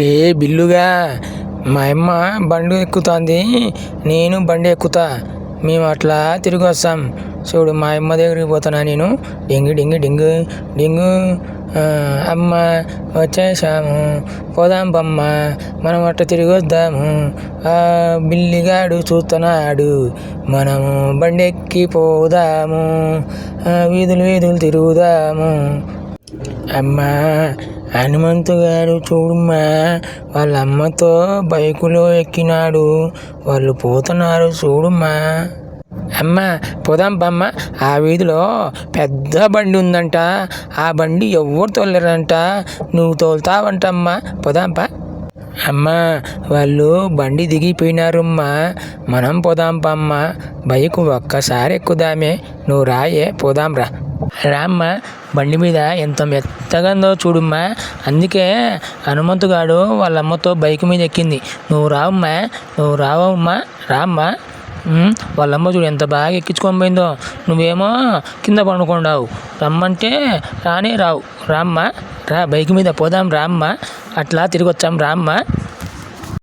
రే బిల్లుగా. మా అమ్మ బండి ఎక్కుతుంది నేను బండి ఎక్కుతా. మేము అట్లా తిరిగి వస్తాం. చూడు మా అమ్మ దగ్గరికి పోతున్నా నేను? డింగు డింగు డింగు డింగు. అమ్మ వచ్చేసాము. పోదాం బమ్మ మనం అట్ట తిరిగి వద్దాము. ఆ బిల్లిగాడు చూస్తున్నాడు. మనము బండి పోదాము వీధులు వీధులు తిరుగుదాము. అమ్మా హనుమంతు గారు చూడమ్మా వాళ్ళ అమ్మతో బైకులో ఎక్కినాడు. వాళ్ళు పోతున్నారు చూడమ్మా. అమ్మ పోదాం బమ్మ. ఆ వీధిలో పెద్ద బండి ఉందంట. ఆ బండి ఎవరు తోలరంట. నువ్వు తోలుతావంటమ్మా. పోదాంపా అమ్మా వాళ్ళు బండి దిగిపోయినారమ్మా. మనం పోదాం పమ్మ బైక్ ఒక్కసారి ఎక్కుదామే. నువ్వు రాయే పోదాం రా. రామ్మ బండి మీద ఎంత మెత్తగా ఉందో చూడమ్మా. అందుకే హనుమంతుగాడు వాళ్ళ అమ్మతో బైక్ మీద ఎక్కింది. నువ్వు రావమ్మా నువ్వు రావమ్మా రామ్మా. వాళ్ళమ్మ చూడు ఎంత బాగా ఎక్కించుకొని పోయిందో. నువ్వేమో కింద పండుకుండావు. రమ్మంటే రానే రావు. రామ్మ రా బైక్ మీద పోదాం రామ్మ. అట్లా తిరిగి వచ్చాం రామ్మ.